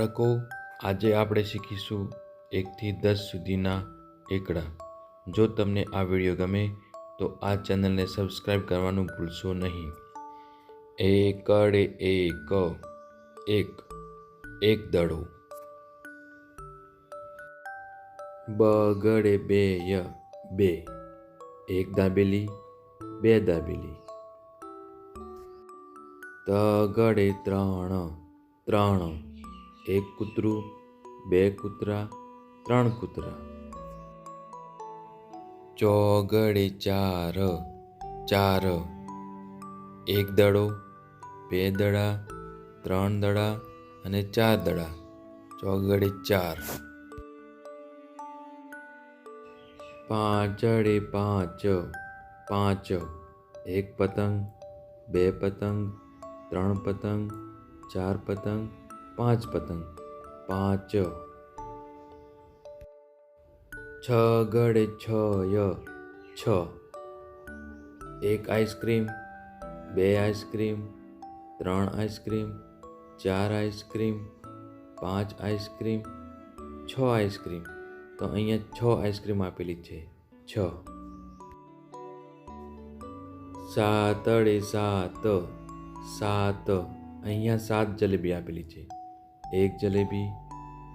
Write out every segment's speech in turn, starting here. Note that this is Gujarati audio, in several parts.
બાળકો, આજે આપણે શીખીશું એકથી દસ સુધીના એકડા. જો તમને આ વીડિયો ગમે, તો આ ચેનલને સબસ્ક્રાઈબ કરવાનું ભૂલશો નહીં. એકડે એક એક એક દડો. બગડે બે ય, બે. એક દાબેલી, બે દાબેલી. તગડે ત્રણ ત્રણ. એક કૂતરું, બે કૂતરા, ત્રણ કૂતરા. ચોગડે ચાર ચાર. એક દડો, બે દડા, ત્રણ દડા અને ચાર દડા. ચોગડે ચાર. પાંચડે પાંચ પાંચ. એક પતંગ, બે પતંગ, ત્રણ પતંગ, ચાર પતંગ પાંચ પતંગ પાંચ છ ગળે છ ય છ એક આઈસ્ક્રીમ બે આઈસ્ક્રીમ ત્રણ આઈસ્ક્રીમ ચાર આઈસ્ક્રીમ પાંચ આઈસ્ક્રીમ છ આઈસ્ક્રીમ તો અહીંયા છ આઈસ્ક્રીમ આપેલી છે છ સાતડે સાત સાત અહીંયા સાત જલેબી આપેલી છે એક જલેબી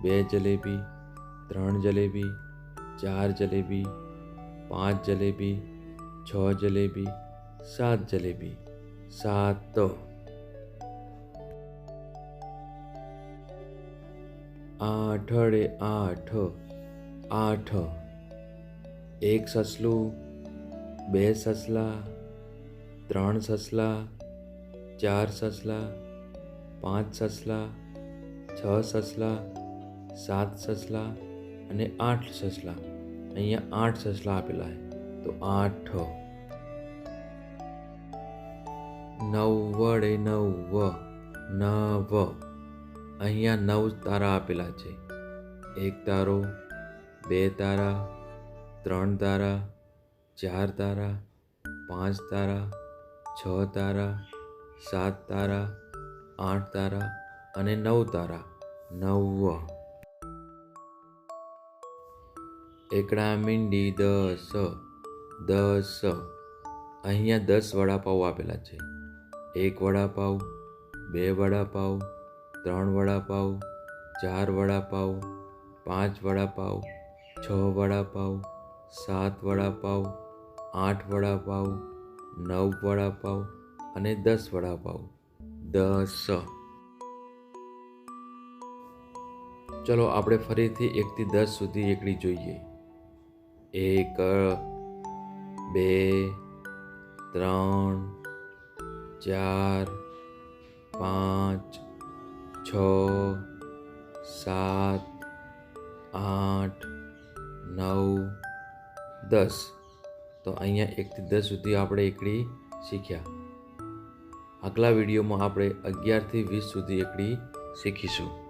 બે જલેબી ત્રણ જલેબી ચાર જલેબી પાંચ જલેબી છ જલેબી સાત જલેબી સાત આઠડે આઠ આઠ એક સસલું બે સસલા ત્રણ સસલા ચાર સસલા પાંચ સસલા છ સસલા, સાત સસલા અને આઠ સસલા. અહીંયા આઠ સસલા આપેલા છે. તો આઠ. નવ વડે નવ નવ. અહીંયા નવ તારા આપેલા છે. એક તારો, બે તારા, ત્રણ તારા, ચાર તારા, પાંચ તારા, છ તારા, સાત તારા, આઠ તારા અને નવ તારા. નવ. એકડા મીંડી દસ. દસ. અહીંયા દસ વડાપાઉં આપેલા છે. એક વડાપાવ બે વડાપાવ ત્રણ વડાપાઉં, ચાર વડાપાઉં, પાંચ વડાપાઉં, છ વડાપાવ સાત વડાપાઉં, આઠ વડાપાવ નવ વડાપાઉં અને દસ વડાપાવ દસ. ચલો આપણે ફરીથી એકથી દસ સુધી એકડી જોઈએ. એક, બે, ત્રણ, ચાર, પાંચ, છ, સાત, આઠ, નવ, દસ. તો અહીંયા એકથી દસ સુધી આપણે એકડી શીખ્યા. આગલા વિડીયોમાં આપણે અગિયારથી વીસ સુધી એકડી શીખીશું.